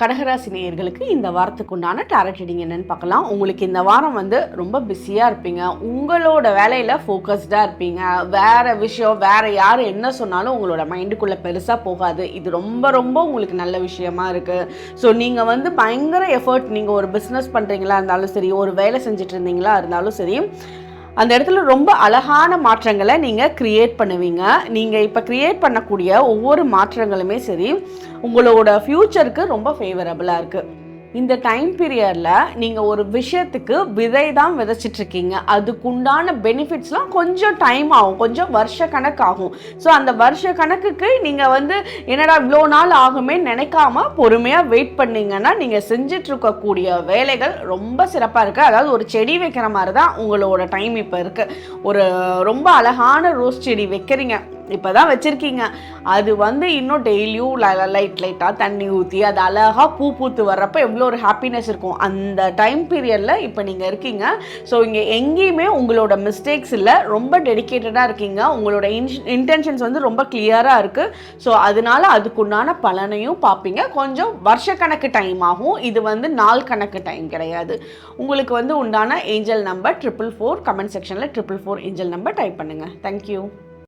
கடகராசி நேயர்களுக்கு இந்த வாரத்துக்கு உண்டான டேரட் ரீடிங் என்னன்னு பார்க்கலாம். உங்களுக்கு இந்த வாரம் வந்து ரொம்ப பிஸியாக இருப்பீங்க. உங்களோட வேலையில் ஃபோக்கஸ்டாக இருப்பீங்க. வேறு விஷயம் வேறு யார் என்ன சொன்னாலும் உங்களோட மைண்டுக்குள்ளே பெருசாக போகாது. இது ரொம்ப ரொம்ப உங்களுக்கு நல்ல விஷயமா இருக்குது ஸோ நீங்கள் வந்து பயங்கர எஃபர்ட் நீங்கள் ஒரு பிஸ்னஸ் பண்ணுறீங்களா இருந்தாலும் சரி ஒரு வேலை செஞ்சுட்டு இருந்தீங்களா இருந்தாலும் சரி அந்த இடத்துல ரொம்ப அழகான மாற்றங்களை நீங்கள் க்ரியேட் பண்ணுவீங்க. நீங்கள் இப்போ க்ரியேட் பண்ணக்கூடிய ஒவ்வொரு மாற்றங்களுமே சரி உங்களோட ஃப்யூச்சருக்கு ரொம்ப ஃபேவரபுளாக இருக்குது இந்த டைம் பீரியடில் நீங்கள் ஒரு விஷயத்துக்கு விதை தான் விதைச்சிட்ருக்கீங்க அதுக்குண்டான பெனிஃபிட்ஸ்லாம் கொஞ்சம் டைம் ஆகும். கொஞ்சம் வருஷ கணக்காகும். ஸோ அந்த வருஷ கணக்குக்கு நீங்கள் வந்து என்னடா இவ்வளோ நாள் ஆகுமே நினைக்காம பொறுமையாக வெயிட் பண்ணீங்கன்னா நீங்கள் செஞ்சிட்ருக்கக்கூடிய வேலைகள் ரொம்ப சிறப்பாக இருக்குது அதாவது ஒரு செடி வைக்கிற மாதிரி தான் உங்களோட டைம் இப்போ இருக்குது ஒரு ரொம்ப அழகான ரோஸ் செடி வைக்கிறீங்க. இப்போ தான் வச்சுருக்கீங்க. அது வந்து இன்னும் டெய்லியும் லைட் லைட்டாக தண்ணி ஊற்றி அது அழகாக பூ பூத்து வர்றப்ப எவ்வளோ ஒரு ஹாப்பினஸ் இருக்கும். அந்த டைம் பீரியடில் இப்போ நீங்கள் இருக்கீங்க. ஸோ இங்கே எங்கேயுமே உங்களோட மிஸ்டேக்ஸ் இல்லை. ரொம்ப டெடிக்கேட்டடாக இருக்கீங்க. உங்களோட இன்டென்ஷன்ஸ் வந்து ரொம்ப கிளியராக இருக்குது ஸோ அதனால அதுக்குண்டான பலனையும் பார்ப்பீங்க கொஞ்சம் வருஷக்கணக்கு டைம் ஆகும். இது வந்து நாள் கணக்கு டைம் கிடையாது. உங்களுக்கு வந்து உண்டான angel number triple four comment செக்ஷனில் triple four angel number type பண்ணுங்கள் தேங்க்யூ